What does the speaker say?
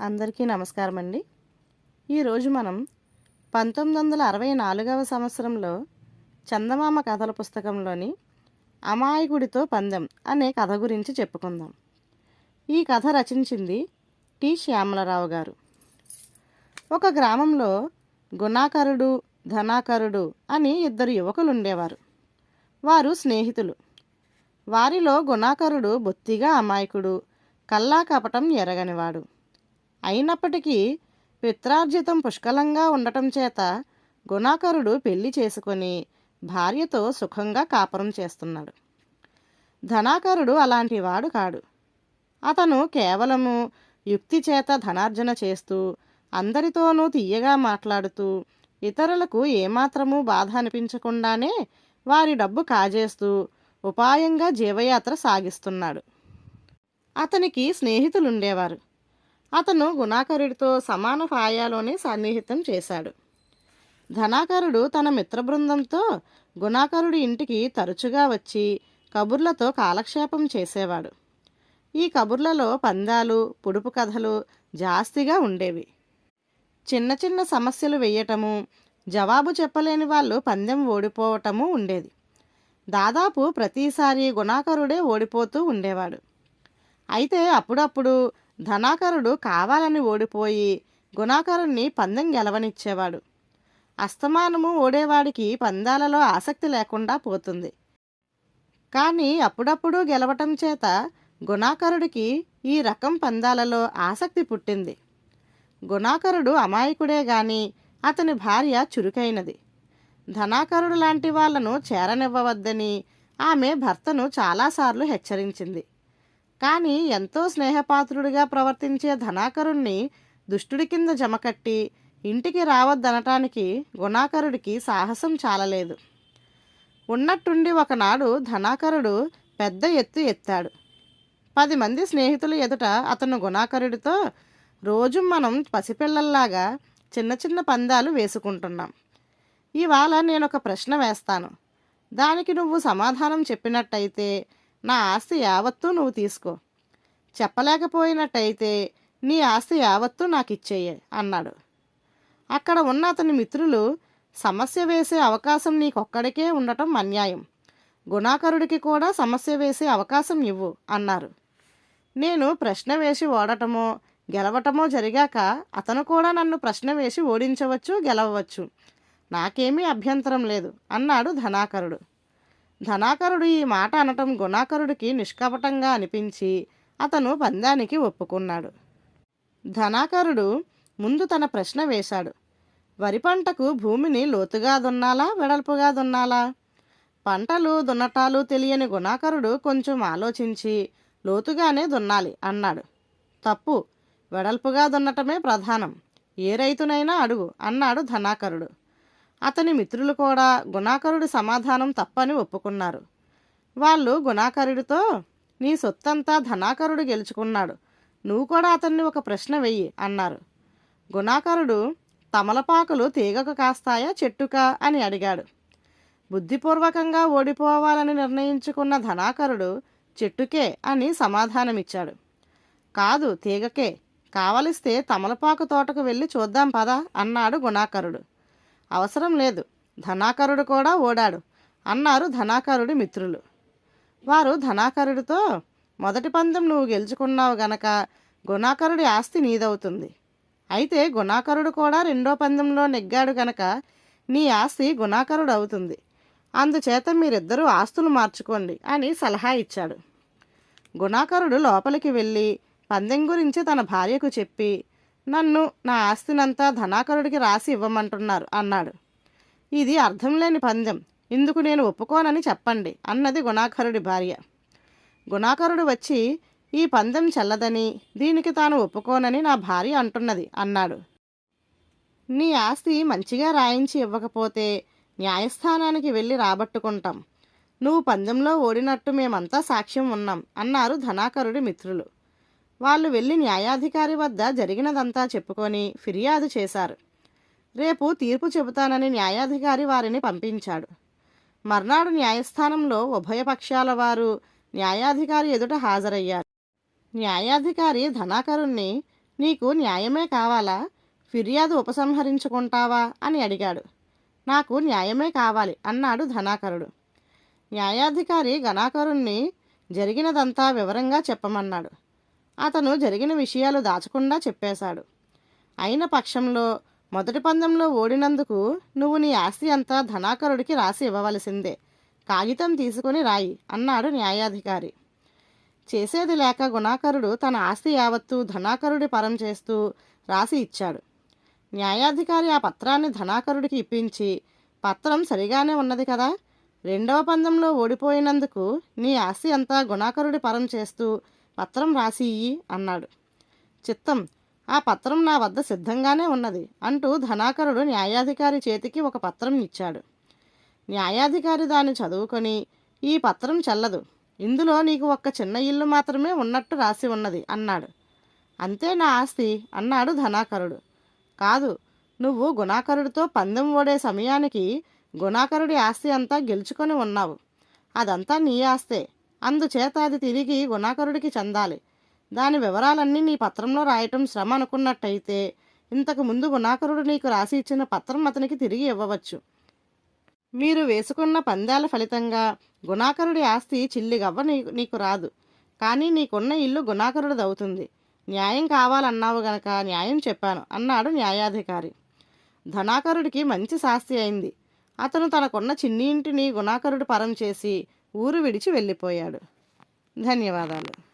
అందరికీ నమస్కారం అండి ఈరోజు మనం పంతొమ్మిది వందల అరవై నాలుగవ సంవత్సరంలో చందమామ కథల పుస్తకంలోని అమాయకుడితో పందెం అనే కథ గురించి చెప్పుకుందాం. ఈ కథ రచించింది టి శ్యామలరావు గారు. ఒక గ్రామంలో గుణాకరుడు ధనాకరుడు అని ఇద్దరు యువకులు ఉండేవారు. వారు స్నేహితులు. వారిలో గుణాకరుడు బొత్తిగా అమాయకుడు కల్లా కపటం ఎరగనివాడు. అయినప్పటికీ పిత్రార్జితం పుష్కలంగా ఉండటం చేత గుణాకరుడు పెళ్ళి చేసుకొని భార్యతో సుఖంగా కాపురం చేస్తున్నాడు. ధనాకరుడు అలాంటి వాడు కాడు. అతను కేవలము యుక్తి చేత ధనార్జన చేస్తూ అందరితోనూ తీయగా మాట్లాడుతూ ఇతరులకు ఏమాత్రమూ బాధ అనిపించకుండానే వారి డబ్బు కాజేస్తూ ఉపాయంగా జీవయాత్ర సాగిస్తున్నాడు. అతనికి స్నేహితులుండేవారు. అతను గుణాకరుడితో సమాన పాయాలోనే సన్నిహితం చేశాడు. ధనాకరుడు తన మిత్రబృందంతో గుణాకరుడి ఇంటికి తరచుగా వచ్చి కబుర్లతో కాలక్షేపం చేసేవాడు. ఈ కబుర్లలో పందాలు పొడుపు కథలు జాస్తిగా ఉండేవి. చిన్న చిన్న సమస్యలు వేయటము జవాబు చెప్పలేని వాళ్ళు పందెం ఓడిపోవటము ఉండేది. దాదాపు ప్రతిసారి గుణాకరుడే ఓడిపోతూ ఉండేవాడు. అయితే అప్పుడప్పుడు ధనాకరుడు కావాలని ఓడిపోయి గుణాకరుణ్ణి పందెం గెలవనిచ్చేవాడు. అస్తమానము ఓడేవాడికి పందాలలో ఆసక్తి లేకుండా పోతుంది. కానీ అప్పుడప్పుడు గెలవటం చేత గుణాకరుడికి ఈ రకం పందాలలో ఆసక్తి పుట్టింది. గుణాకరుడు అమాయకుడే గాని అతని భార్య చురుకైనది. ధనాకరుడు లాంటి వాళ్ళను చేరనివ్వవద్దని ఆమె భర్తను చాలాసార్లు హెచ్చరించింది. కానీ ఎంతో స్నేహపాత్రుడిగా ప్రవర్తించే ధనాకరుణ్ణి దుష్టుడి కింద జమకట్టి ఇంటికి రావద్దనటానికి గుణాకరుడికి సాహసం చాలలేదు. ఉన్నట్టుండి ఒకనాడు ధనాకరుడు పెద్ద ఎత్తు ఎత్తాడు. పది మంది స్నేహితులు ఎదుట అతను గుణాకరుడితో రోజు మనం పసిపిల్లల్లాగా చిన్న చిన్న పందాలు వేసుకుంటున్నాం. ఇవాళ నేను ఒక ప్రశ్న వేస్తాను. దానికి నువ్వు సమాధానం చెప్పినట్టయితే నా ఆస్తి యావత్తూ నువ్వు తీసుకో. చెప్పలేకపోయినట్టయితే నీ ఆస్తి యావత్తూ నాకు ఇచ్చేయే అన్నాడు. అక్కడ ఉన్న అతని మిత్రులు సమస్య వేసే అవకాశం నీకొక్కడికే ఉండటం అన్యాయం. గుణాకరుడికి కూడా సమస్య వేసే అవకాశం ఇవ్వు అన్నారు. నేను ప్రశ్న వేసి ఓడటమో గెలవటమో జరిగాక అతను కూడా నన్ను ప్రశ్న వేసి ఓడించవచ్చు గెలవవచ్చు. నాకేమీ అభ్యంతరం లేదు అన్నాడు ధనాకరుడు. ధనాకరుడు ఈ మాట అనటం గుణాకరుడికి నిష్కపటంగా అనిపించి అతను పందానికి ఒప్పుకున్నాడు. ధనాకరుడు ముందు తన ప్రశ్న వేశాడు. వరి పంటకు భూమిని లోతుగా దున్నాలా వెడల్పుగా దున్నాలా? పంటలు దున్నటాలు తెలియని గుణాకరుడు కొంచెం ఆలోచించి లోతుగానే దున్నాలి అన్నాడు. తప్పు వెడల్పుగా దున్నటమే ప్రధానం. ఏ రైతునైనా అడుగు అన్నాడు ధనాకరుడు. అతని మిత్రులు కూడా గుణాకరుడి సమాధానం తప్పని ఒప్పుకున్నారు. వాళ్ళు గుణాకరుడితో నీ సొత్తంతా ధనాకరుడు గెలుచుకున్నాడు. నువ్వు కూడా అతన్ని ఒక ప్రశ్న వెయ్యి అన్నారు. గుణాకరుడు తమలపాకులు తీగకు కాస్తాయా చెట్టుకా? అని అడిగాడు. బుద్ధిపూర్వకంగా ఓడిపోవాలని నిర్ణయించుకున్న ధనాకరుడు చెట్టుకే అని సమాధానమిచ్చాడు. కాదు తీగకే. కావలిస్తే తమలపాకు తోటకు వెళ్ళి చూద్దాం పదా అన్నాడు గుణాకరుడు. అవసరం లేదు. ధనాకరుడు కూడా ఓడాడు. అన్నారు ధనాకరుడి మిత్రులు. వారు ధనాకరుడితో మొదటి పందెం నువ్వు గెలుచుకున్నావు గనక గుణాకరుడి ఆస్తి నీదవుతుంది. అయితే గుణాకరుడు కూడా రెండో పందెంలో నెగ్గాడు గనక నీ ఆస్తి గుణాకరుడు అవుతుంది అందుచేత మీరిద్దరూ ఆస్తులు మార్చుకోండి అని సలహా ఇచ్చాడు. గుణాకరుడు లోపలికి వెళ్ళి పందెం గురించి తన భార్యకు చెప్పి నన్ను నా ఆస్తినంతా ధనాకరుడికి రాసి ఇవ్వమంటున్నారు అన్నాడు. ఇది అర్థం లేని పందెం. ఇందుకు నేను ఒప్పుకోనని చెప్పండి అన్నది గుణాకరుడి భార్య. గుణాకరుడు వచ్చి ఈ పందెం చెల్లదని దీనికి తాను ఒప్పుకోనని నా భార్య అంటున్నది అన్నాడు. నీ ఆస్తి మంచిగా రాయించి ఇవ్వకపోతే న్యాయస్థానానికి వెళ్ళి రాబట్టుకుంటాం. నువ్వు పందెంలో ఓడినట్టు మేమంతా సాక్ష్యం ఉన్నాం అన్నారు ధనాకరుడి మిత్రులు. వాళ్ళు వెళ్ళి న్యాయాధికారి వద్ద జరిగినదంతా చెప్పుకొని ఫిర్యాదు చేశారు. రేపు తీర్పు చెబుతానని న్యాయాధికారి వారిని పంపించాడు. మర్నాడు న్యాయస్థానంలో ఉభయ పక్షాల వారు న్యాయాధికారి ఎదుట హాజరయ్యారు. న్యాయాధికారి ధనాకరుణ్ణి నీకు న్యాయమే కావాలా? ఫిర్యాదు ఉపసంహరించుకుంటావా? అని అడిగాడు. నాకు న్యాయమే కావాలి అన్నాడు ధనాకరుడు. న్యాయాధికారి ఘనాకరుణ్ణి జరిగినదంతా వివరంగా చెప్పమన్నాడు. అతను జరిగిన విషయాలు దాచకుండా చెప్పేశాడు. అయిన పక్షంలో మొదటి పందెంలో ఓడినందుకు నువ్వు నీ ఆస్తి అంతా ధనాకరుడికి రాసి ఇవ్వవలసిందే. కాగితం తీసుకుని రాయి అన్నాడు న్యాయాధికారి. చేసేది లేక గుణాకరుడు తన ఆస్తి యావత్తు ధనాకరుడి పరం చేస్తూ రాసి ఇచ్చాడు. న్యాయాధికారి ఆ పత్రాన్ని ధనాకరుడికి ఇప్పించి పత్రం సరిగానే ఉన్నది కదా? రెండవ పందంలో ఓడిపోయినందుకు నీ ఆస్తి అంతా గుణాకరుడి పరం చేస్తూ పత్రం రాసి ఇయ్యి అన్నాడు. చిత్తం ఆ పత్రం నా వద్ద సిద్ధంగానే ఉన్నది అంటూ ధనాకరుడు న్యాయాధికారి చేతికి ఒక పత్రం ఇచ్చాడు. న్యాయాధికారి దాన్ని చదువుకొని ఈ పత్రం చెల్లదు ఇందులో నీకు ఒక్క చిన్న ఇల్లు మాత్రమే ఉన్నట్టు రాసి ఉన్నది అన్నాడు. అంతే నా ఆస్తి అన్నాడు ధనాకరుడు. కాదు నువ్వు గుణాకరుడితో పందెం ఓడే సమయానికి గుణాకరుడి ఆస్తి అంతా గెలుచుకొని ఉన్నావు. అదంతా నీ ఆస్తే. అందుచేత అది తిరిగి గుణాకరుడికి చెందాలి. దాని వివరాలన్నీ నీ పత్రంలో రాయటం శ్రమ అనుకున్నట్టయితే ఇంతకు ముందు గుణాకరుడు నీకు రాసి ఇచ్చిన పత్రం అతనికి తిరిగి ఇవ్వవచ్చు. మీరు వేసుకున్న పందాల ఫలితంగా గుణాకరుడి ఆస్తి చిల్లిగవ్వ నీకు నీకు రాదు. కానీ నీకున్న ఇల్లు గుణాకరుడిది అవుతుంది న్యాయం కావాలన్నావు గనక న్యాయం చెప్పాను అన్నాడు న్యాయాధికారి. ధనాకరుడికి మంచి శాస్తి అయింది. అతను తనకున్న చిన్ని ఇంటిని గుణాకరుడు పరం చేసి ఊరు విడిచి వెళ్ళిపోయాడు. ధన్యవాదాలు.